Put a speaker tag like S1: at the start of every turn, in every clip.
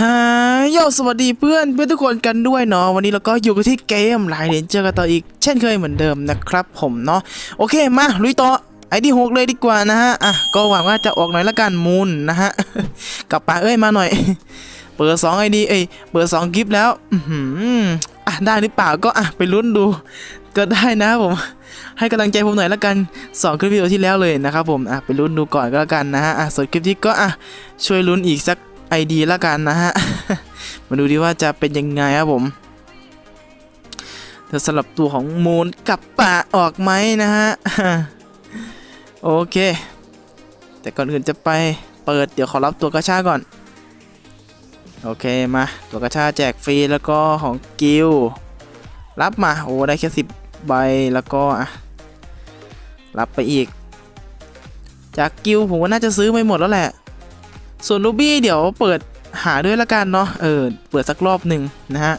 S1: ฮาโยสวัสดีเพื่อนเพื่อนทุกคนกันด้วยเนาะวันนี้เราก็อยู่กันที่เกมไลน์เรนเจอร์กันต่ออีก เช่นเคยเหมือนเดิมนะครับผมเนาะโอเคมาลุยต่อไอที่หกเลยดีกว่านะฮะอะก็หวังว่าจะออกหน่อยละกันมูลนะฮะกลับปาเอ้ยมาหน่อย เปิดสองไอดีเอ้ยเปิดสองกิฟแล้วอืออะได้หรือเปล่าก็อะไปลุ้นดู ก็ได้นะผม ให้กำลังใจผมหน่อยละกันสองคลิปวิดีโอที่แล้วเลยนะครับผมอะไปลุ้นดูก่อนก็แล้วกันนะฮะอะส่วนคลิปที่ก็อะช่วยลุ้นอีกสัก ไอดีละกันนะฮะ มาดูดิว่าจะเป็นยังไงครับผมแต่สำหรับตัวของมูนกับป่าออกไหมนะฮะ โอเค แต่ก่อนอื่นจะไปเปิดเดี๋ยวขอรับตัวกระชาก่อน โอเคมา ตัวกระชาแจกฟรีแล้วก็ของกิลรับมา โอ้ได้แค่สิบใบแล้วก็อะรับไปอีก จากกิลผมว่าน่าจะซื้อไปหมดแล้วแหละ ส่วนรูบี้เดี๋ยวเปิดหาด้วยละกันเนาะเออเปิดสักรอบหนึ่งนะฮะ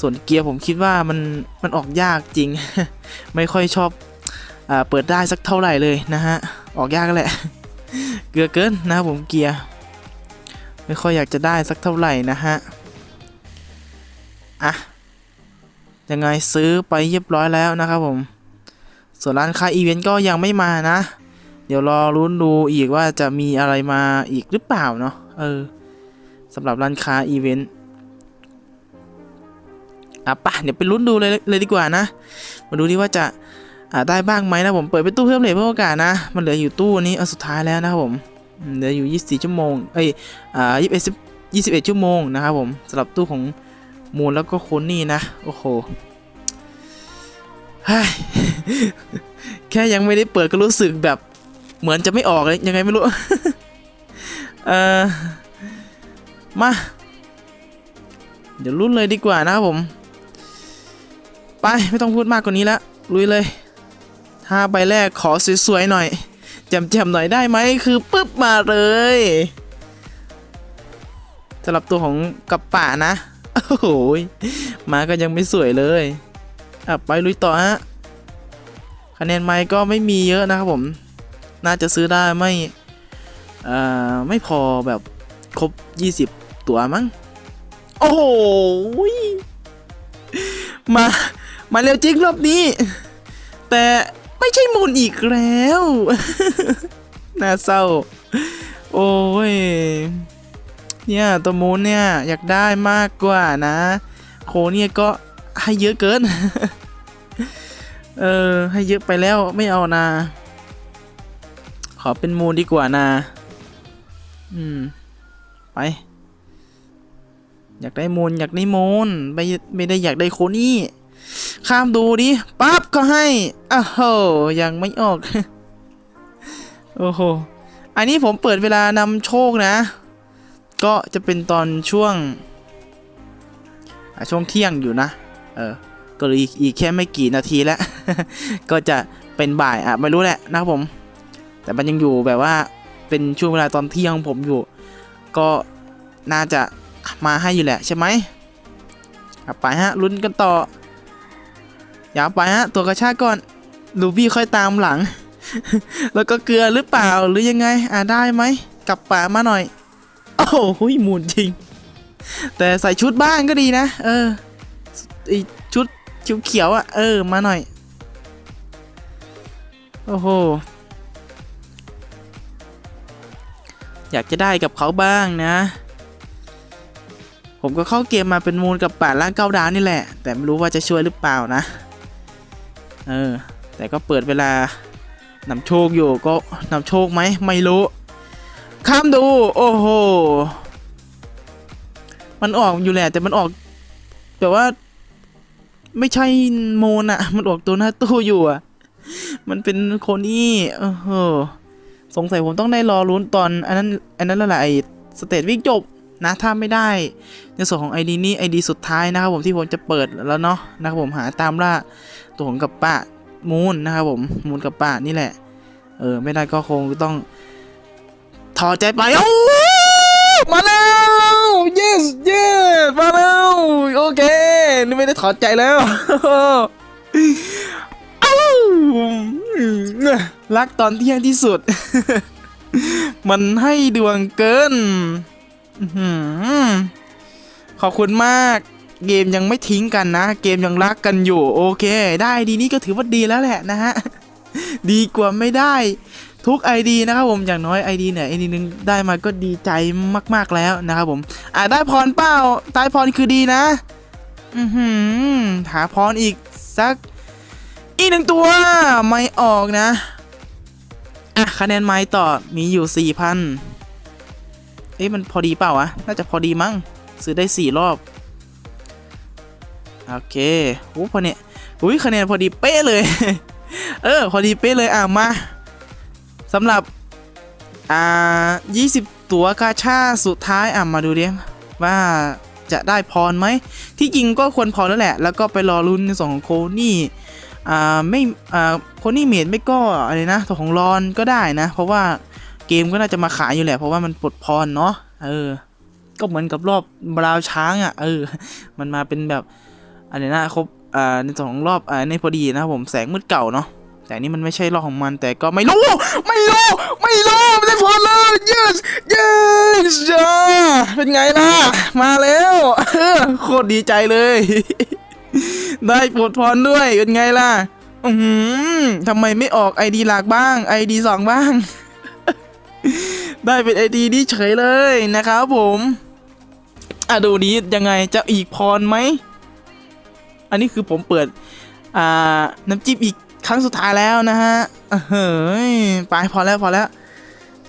S1: ส่วนเกียร์ผมคิดว่ามันมันออกยากจริง ไม่ค่อยชอบอ่าเปิดได้สักเท่าไหร่เลยนะฮะออกยากแหละเกลือเกินนะครับผมเกียร์ไม่ค่อยอยากจะได้สักเท่าไหร่นะฮะอะยังไงซื้อไปเรียบร้อยแล้วนะครับผม ส่วนร้านค้าอีเวนต์ก็ยังไม่มานะ เดี๋ยวรอรุ้นดูอีกว่าจะมีอะไรมาอีกหรือเปล่าเนาะเออสำหรับร้านค้าอีเวนต์อะปะเดี๋ยวไปลุ้นดูเลยเลยดีกว่านะ มาดูดิว่าจะอ่าได้บ้างไหมนะผมเปิดไปตู้เพิ่มเลยเพื่อโอกาสนะ มันเหลืออยู่ตู้นี้เอาสุดท้ายแล้วนะครับผมเหลืออยู่ 24 ชั่วโมงเอ้ยอ่า21 21 ชั่วโมงนะครับผมสำหรับตู้ของมูลแล้วก็คนนี่นะโอ้โหแค่ยังไม่ได้เปิดก็รู้สึกแบบ เหมือนจะไม่ออกเลยยังไงไม่รู้ เออมา เดี๋ยวรุ่นเลยดีกว่านะครับผม ไปไม่ต้องพูดมากกว่านี้แล้วลุยเลยห้าใบแรกขอสวยๆหน่อยแจ่มๆหน่อยได้ไหมคือปึ๊บมาเลยสำหรับตัวของกับป่านะโอ้โหมาก็ยังไม่สวยเลยอะไปลุยต่อฮะคะแนนไม้ก็ไม่มีเยอะนะครับผม น่าจะซื้อได้ไม่อ่ไม่พอแบบครบ 20 ตัวมั้ง โอ้โหยมา มาเร็วจริงรอบนี้ แต่ไม่ใช่มูลอีกแล้ว น่าเศร้า โอ้ย เนี่ยตัวมูลเนี่ย อยากได้มากกว่านะ โคเนี่ยก็ให้เยอะเกิน เออ ให้เยอะไปแล้วไม่เอานะ อเป็นมูลดีกว่านะอืม ไป อยากได้มูลอยากได้มูลไม่ไม่ได้อยากได้โคนี่ ข้ามดูดิปั๊บก็ให้อ้าวโหยังไม่ออก โอ้โห อันนี้ผมเปิดเวลานำโชคนะ ก็จะเป็นตอนช่วง ช่วงเที่ยงอยู่นะ เออ ก็อีกอีกแค่ไม่กี่นาทีแล้ว ก็จะเป็นบ่ายอะ ไม่รู้แหละนะครับผม แต่มันยังอยู่แบบว่าเป็นช่วงเวลาตอนเที่ยงของผมอยู่ ก็น่าจะมาให้อยู่แหละใช่ไหมไปฮะลุ้นกันต่อ อย่าไปฮะ ตัวกระชากก่อนลูบี้ค่อยตามหลัง แล้วก็เกลือหรือเปล่าหรือยังไง อ่าได้ไหมกลับป่ามาหน่อย โอ้โหหมุนจริง แต่ใส่ชุดบ้านก็ดีนะ เออไอชุดเขียวๆอะ เออ มาหน่อย โอ้โห อยากจะได้กับเขาบ้างนะ ผมก็เข้าเกมมาเป็นมูลกับป่าล่างเก้าดาวนี่แหละ แต่ไม่รู้ว่าจะช่วยหรือเปล่านะ เออ แต่ก็เปิดเวลานำโชคอยู่ก็นำโชคไหมไม่รู้ ข้ามดู โอ้โห มันออกอยู่แหละ แต่มันออกแบบว่า ไม่ใช่โมนอะมันออกตัวหน้าตู้อยู่อะมันเป็นโคนี่โอ้โห สงสัยผมต้องได้รอลุ้นตอนอันนั้นอันนั้นและแหละไอสเตจวิ่งจบนะถ้าไม่ได้ ในส่วนของ ID นี้ ID สุดท้ายนะครับผมที่ผมจะเปิดแล้วเนาะนะครับผมหาตามล่าตัวของกับป้ามูนนะครับผมมูนกับป้านี่แหละ เออไม่ได้ก็คงต้องถอดใจไปโอ้มาแล้ว yes yes มาแล้วโอเคนี่ไม่ได้ถอดใจแล้วอ้าว รักตอนเที่ยงที่สุด มันให้ดวงเกินขอบคุณมาก เกมยังไม่ทิ้งกันนะ เกมยังรักกันอยู่ โอเค ได้ดีนี่ก็ถือว่าดีแล้วแหละนะฮะ ดีกว่าไม่ได้ทุก ID นะครับผมอย่างน้อย ID เนี่ย ID หนึงได้มาก็ดีใจมากๆแล้วนะครับผมอ่าได้พรเปล่าได้พรคือดีนะ อือหือหาพรอีกสัก อีกหนึ่งตัวไม่ออกนะ อะ คะแนนไม้ต่อมีอยู่ 4,000 เอ๊ะ มันพอดีเปล่าวะ น่าจะพอดีมั้ง ซื้อได้ 4 รอบ โอเคโอ้พอเนี่ยอุ้ยคะแนนพอดีเป๊ะเลย เออ พอดีเป๊ะเลย อะ มาสำหรับ อ่า 20 ตัวกาชาสุดท้าย อะ มาดูดิว่าจะได้พรไหม ที่จริงก็ควรพอแล้วแหละ แล้วก็ไปรอรุ่นในส่วนของโคนี่ อ่าไม่อ่าโคนี่เมดไม่ก็อะไรนะตัวของรอนก็ได้นะ เพราะว่าเกมก็น่าจะมาขายอยู่แหละเพราะว่ามันปลดพรเนาะเออ ก็เหมือนกับรอบบราวช้างอะเออ มันมาเป็นแบบอะไรนะครบอ่าในสองรอบอ่าในพอดีนะครับผมแสงมืดเก่าเนาะแต่นี่มันไม่ใช่รอบของมันแต่ก็ไม่รู้ ไม่รู้ ไม่รู้ไม่ได้พรเลย yes yes จ้าเป็นไงล่ะ มาแล้วโคตรดีใจเลย ได้ปลดพรด้วยเป็นไงล่ะอือหือทำไมไม่ออกไอดีหลักบ้างไอดีสองบ้าง ได้เป็นไอดีนี้เฉยเลยนะครับผมอะดูนี้ยังไงจะอีกพรไหม อันนี้คือผมเปิด อ่า น้ำจิ้มอีกครั้งสุดท้ายแล้วนะฮะเออเฮ้ยไปพอแล้วพอแล้ว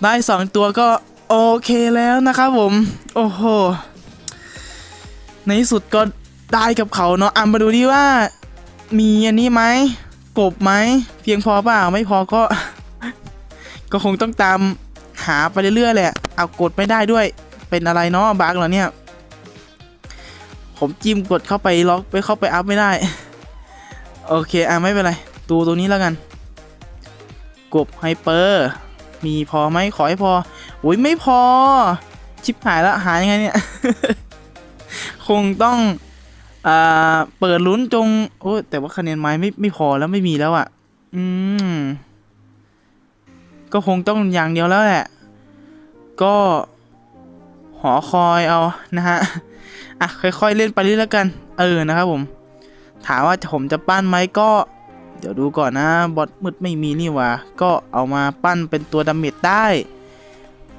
S1: ได้สองตัวก็โอเคแล้วนะครับผม โอ้โห ในที่สุดก็ ได้กับเขาเนาะอะมาดูดิว่า มีอันนี้ไหมกบไหมเพียงพอเปล่าไม่พอก็ ก็คงต้องตามหาไปเรื่อยๆแหละเอากดไม่ได้ด้วย เป็นอะไรเนาะบักเหรอเนี่ย ผมจิ้มกดเข้าไปล็อกไปเข้าไปอัพไม่ได้ โอเคอะไม่เป็นไรดูตัวนี้แล้วกัน กบไฮเปอร์ มีพอไหมขอให้พอโอ้ยไม่พอ ชิบหายแล้วหายยังไงเนี่ย คงต้อง อ่า เปิดลุ้นจง โอ้แต่ว่าคะแนนไม้ไม่ไม่พอแล้วไม่มีแล้วอะ่ะ อืม ก็คงต้องอย่างเดียวแล้วแหละ ก็ หอคอยเอานะฮะ อะ ค่อยๆเล่นไปเรื่อยแล้วกัน เออนะครับผม ถามว่าผมจะปั้นไหมก็ เดี๋ยวดูก่อนนะบอทมืดไม่มีนี่หว่า ก็เอามาปั้นเป็นตัวดาเมจได้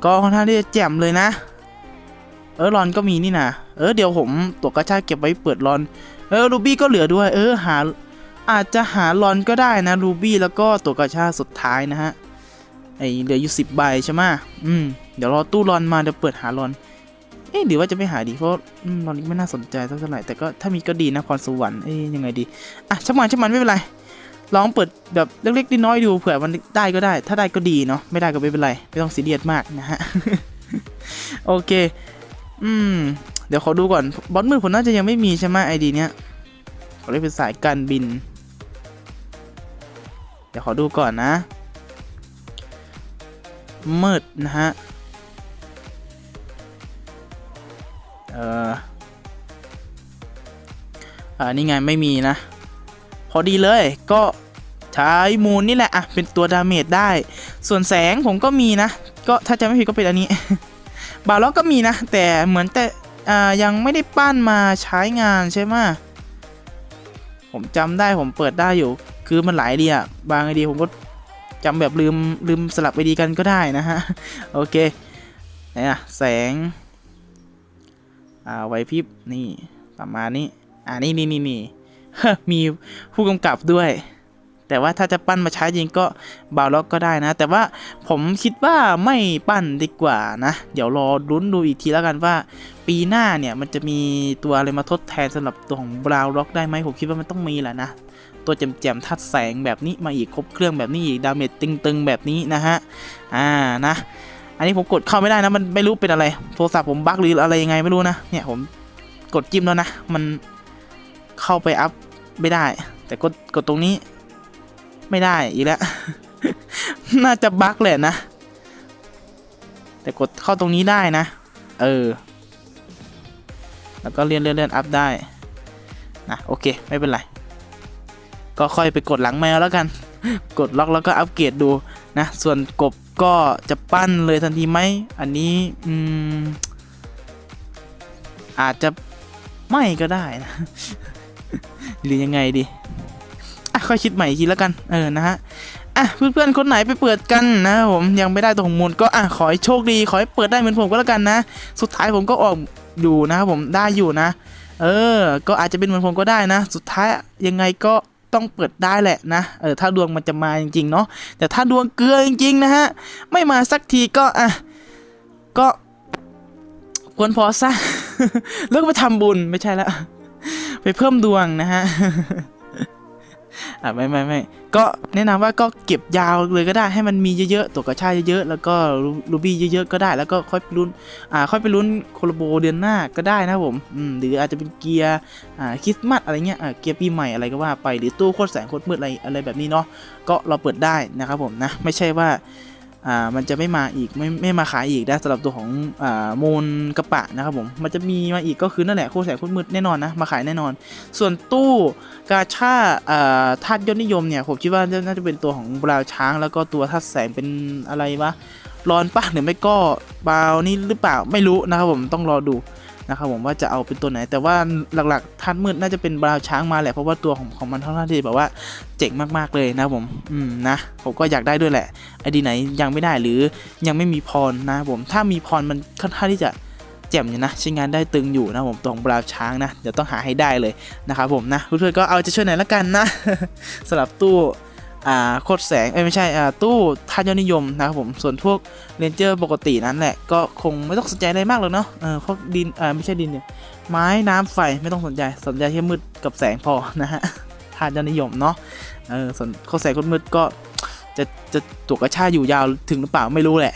S1: ก็ค่อนข้างที่จะแจ่มเลยนะ เออรอนก็มีนี่นะเออเดี๋ยวผมตัวกระชากเก็บไว้เปิดรอน เออรูบี้ก็เหลือด้วย เออหา อาจจะหารอนก็ได้นะรูบี้แล้วก็ตัวกระชากสุดท้ายนะฮะไอเหลืออยู่สิบใบใช่ไหมอืมเดี๋ยวรอตู้รอนมาเดี๋ยวเปิดหารอนเอ๊ะหรือว่าจะไม่หาดีเพราะรอนนี้ไม่น่าสนใจเท่าไหร่แต่ก็ถ้ามีก็ดีนะพรสวรรค์เอ๊ยยังไงดีอะช่างมันช่างมันไม่เป็นไรลองเปิดแบบเล็กๆน้อยๆดูเผื่อมันได้ก็ได้ ถ้าได้ก็ดีเนาะไม่ได้ก็ไม่เป็นไรไม่ต้องซีเรียสมากนะฮะโอเค อืม เดี๋ยวขอดูก่อน บอสมือผมน่าจะยังไม่มีใช่ไหมไอดีเนี้ยเขอเรียกเป็นสายการบิน เดี๋ยวขอดูก่อนนะ มืดนะฮะ เอออ่านี่ไงไม่มีนะ พอดีเลยก็ใช้มูลนี่แหละ อะ เป็นตัวดาเมจได้ ส่วนแสงผมก็มีนะ ก็ถ้าจะไม่ผิดก็เป็นอันนี้ บาล็อกก็มีนะ แต่เหมือนแต่ยังไม่ได้ปั้นมาใช้งานใช่ไหมผมจำได้ผมเปิดได้อยู่ คือมันหลายไอเดียบางไอเดียผมก็จำแบบลืมลืมสลับไอดีกันก็ได้นะฮะ โอเคไหนอะแสง อ่าไวพริบนี่ประมาณนี้ อ่านี่นี่นี่นี่มีผู้กำกับด้วย แต่ว่าถ้าจะปั้นมาใช้จริงก็บาวล็อกก็ได้นะ แต่ว่าผมคิดว่าไม่ปั้นดีกว่านะ เดี๋ยวรอลุ้นดูอีกทีแล้วกันว่า ปีหน้าเนี่ยมันจะมีตัวอะไรมาทดแทนสำหรับตัวของบราวล็อกได้ไหมผมคิดว่ามันต้องมีแหละนะ ตัวแจ่มๆทัดแสงแบบนี้มาอีกครบเครื่องแบบนี้อีกดาเมจตึงๆแบบนี้นะฮะอ่านะ อันนี้ผมกดเข้าไม่ได้นะมันไม่รู้เป็นอะไร โทรศัพท์ผมบั๊กหรืออะไรยังไงไม่รู้นะเนี่ยผมกดจิ้มแล้วนะ มันเข้าไปอัพไม่ได้ แต่กดกดตรงนี้ ไม่ได้อีกแล้ว น่าจะบั๊กแหละนะ แต่กดเข้าตรงนี้ได้นะ เออ แล้วก็เลื่อนเลื่อนเลื่อนอัพได้นะโอเค ไม่เป็นไร ก็ค่อยไปกดหลังแมวแล้วกัน กดล็อกแล้วก็อัปเกรดดูนะ ส่วนกบก็จะปั้นเลยทันทีไหม อันนี้อืมอาจจะไม่ก็ได้นะ หรือยังไงดี อะค่อยคิดใหม่อีกทีแล้วกันเออนะฮะอะเพื่อนๆคนไหนไปเปิดกันนะผมยังไม่ได้ตัวของมูลก็อะขอให้โชคดีขอให้เปิดได้เหมือนผมก็แล้วกันนะ สุดท้ายผมก็ออกอยู่นะครับผมได้อยู่นะ เออ ก็อาจจะเป็นเหมือนผมก็ได้นะ สุดท้ายยังไงก็ต้องเปิดได้แหละนะ เออถ้าดวงมันจะมาจริงๆเนาะแต่ถ้าดวงเกลือจริงๆนะฮะไม่มาสักทีก็อะก็ควรพอซะแล้วก็ไปทำบุญไม่ใช่ละไปเพิ่มดวงนะฮะ อ่าไม่ไม่ไม่ก็แนะนำว่าก็เก็บยาวเลยก็ได้ให้มันมีเยอะๆตัวกระชายเยอะๆแล้วก็รูบี้เยอะๆก็ได้แล้วก็ค่อยไปลุ้นอ่าค่อยไปลุ้นโคโลโบเดือนหน้าก็ได้นะผมอืมหรืออาจจะเป็นเกียร์อ่าคริสต์มาสอะไรเงี้ยอ่าเกียร์ปีใหม่อะไรก็ว่าไปหรือตู้โคตรแสงโคตรมืดอะไรอะไรแบบนี้เนาะก็เราเปิดได้นะครับผมนะไม่ใช่ว่า อ่ามันจะไม่มาอีกไม่ไม่มาขายอีกนะสำหรับตัวของอ่ามูลกระปะนะครับผมมันจะมีมาอีกก็คือนั่นแหละโคแสงโคมืดแน่นอนนะมาขายแน่นอน ส่วนตู้กาชาอ่าธาตุยอดนิยมเนี่ยผมคิดว่าน่าจะเป็นตัวของบราวช้าง แล้วก็ตัวธาตุแสงเป็นอะไรวะร้อนปะหรือไม่ก็บาวนี่หรือเปล่าไม่รู้นะครับผมต้องรอดู นะครับผมว่าจะเอาเป็นตัวไหน แต่ว่าหลักๆทันมืดน่าจะเป็นบราวช้างมาแหละเพราะว่าตัวของของมันเท่านั้นที่แบบว่าเจ๋งมากๆเลยนะผมอืมนะผมก็อยากได้ด้วยแหละไอดีไหนยังไม่ได้หรือยังไม่มีพรนะผมถ้ามีพรมันค่อนข้างที่จะแจ่มอยู่นะใช้งานได้ตึงอยู่นะผมตัวของบราวช้างนะเดี๋ยวต้องหาให้ได้เลยนะครับผมนะเพื่อนๆก็เอาจะช่วยไหนละกันนะสำหรับตู้ อ่าโคตรแสงเอ้ยไม่ใช่อ่าตู้ทานยอดนิยมนะครับผมส่วนพวกเรนเจอร์ปกตินั้นแหละก็คงไม่ต้องสนใจอะไรมากหรอกเนาะเออพวกดินอ่าไม่ใช่ดินเนี่ยไม้น้ำไฟไม่ต้องสนใจสนใจแค่มืดกับแสงพอนะฮะทานยอดนิยมเนาะเออส่วนโคตรแสงโคตรมืดก็จะจะตัวกระชาอยู่ยาวถึงหรือเปล่าไม่รู้แหละ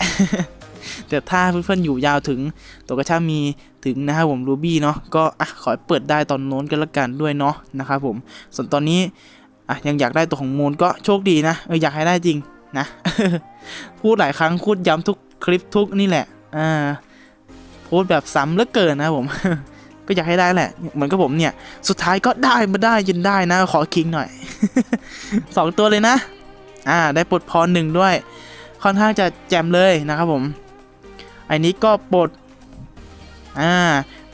S1: แต่ถ้าเพื่อนๆอยู่ยาวถึงตัวกระชามีถึงนะครับผมรูบี้เนาะก็อะขอเปิดได้ตอนโน้นกันละกันด้วยเนาะนะครับผมส่วนตอนนี้ อะยังอยากได้ตัวของมูลก็โชคดีนะเอออยากให้ได้จริงนะพูดหลายครั้งพูดย้ำทุกคลิปทุกนี่แหละอ่าพูดแบบซ้ำเหลือเกินนะผมก็อยากให้ได้แหละ เหมือนกับผมเนี่ย สุดท้ายก็ได้มาได้จนได้นะ ขอคิงหน่อยสองตัวเลยนะ อ่า ได้ปลดพรหนึ่งด้วย ค่อนข้างจะแจมเลยนะครับผมไอ้นี้ก็ปลด อ่า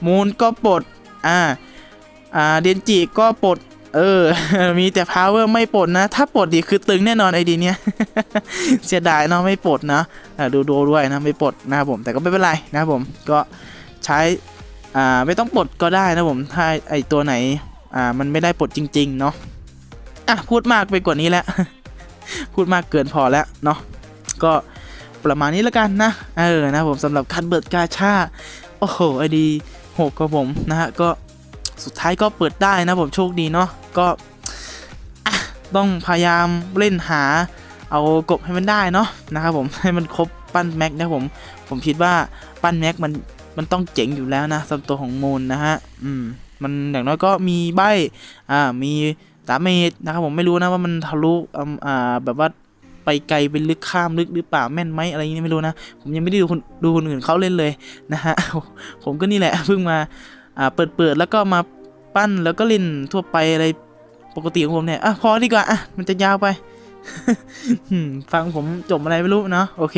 S1: มูลก็ปลด อ่า อ่า เดนจิก็ปลด เออ มีแต่ power ไม่ปลดนะ ถ้าปลดดีคือตึงแน่นอนไอดีเนี้ย เสียดายเนาะไม่ปลดนะดูดูด้วยนะไม่ปลดนะครับผม แต่ก็ไม่เป็นไรนะครับผม ก็ใช้ อ่า ไม่ต้องปลดก็ได้นะผม ถ้าไอตัวไหน อ่า มันไม่ได้ปลดจริง ๆ เนาะ อะ พูดมากไปกว่านี้แล้ว พูดมากเกินพอแล้วเนาะ ก็ประมาณนี้แล้วกันนะ เออ นะผมสำหรับการเบิร์ดกาชา โอ้โห ไอดีหกกับผมนะฮะ ก็สุดท้ายก็เปิดได้นะผมโชคดีเนาะ ก็ต้องพยายามเล่นหาเอากบให้มันได้เนาะนะครับผมให้มันครบปั้นแม็กนะผมผมคิดว่าปั้นแม็กมันมันต้องเจ๋งอยู่แล้วนะสำหรับตัวของมูลนะฮะอืมมันอย่างน้อยก็มีใบอ่ามีดาเมจนะครับผมไม่รู้นะว่ามันทะลุอ่าอ่าแบบว่าไปไกลไปลึกข้ามลึกหรือเปล่าแม่นไหมอะไรอย่างนี้ไม่รู้นะ ผมยังไม่ได้ดูคนดูคนอื่นเขาเล่นเลยนะฮะผมก็นี่แหละเพิ่งมาอ่าเปิดเปิดแล้วก็มา ปั้นแล้วก็เล่นทั่วไปอะไรปกติของผมเนี่ยอะพอดีกว่าอะมันจะยาวไป ฟังผมจบอะไรไม่รู้เนาะโอเค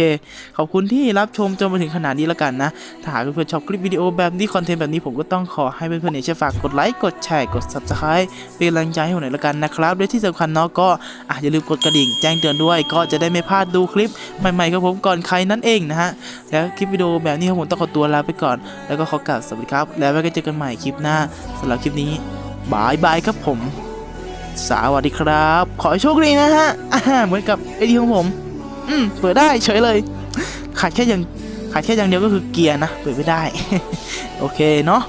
S1: ขอบคุณที่รับชมจนมาถึงขนาดนี้แล้วกันนะ ถ้าหากเพื่อนๆชอบคลิปวิดีโอแบบนี้คอนเทนต์แบบนี้ผมก็ต้องขอให้เพื่อนๆเนี่ยช่วยฝากกดไลค์กดแชร์กด subscribe เป็นกำลังใจให้ผมหน่อยละกันนะครับและที่สำคัญเนาะก็อะอย่าลืมกดกระดิ่งแจ้งเตือนด้วย ก็จะได้ไม่พลาดดูคลิปใหม่ๆกับผมก่อนใครนั่นเองนะฮะแล้วคลิปวิดีโอแบบนี้ผมต้องขอตัวลาไปก่อน แล้วก็ขอกล่าวสวัสดีครับ แล้วไว้ก็เจอกันใหม่คลิปหน้าสำหรับคลิปนี้บายบายครับผม สวัสดีครับ ขอให้โชคดีนะฮะเหมือนกับไอดีของผม อืมเปิดได้เฉยเลย ขาดแค่อย่างขาดแค่อย่างเดียวก็คือเกียร์นะ เปิดไม่ได้ โอเคเนาะ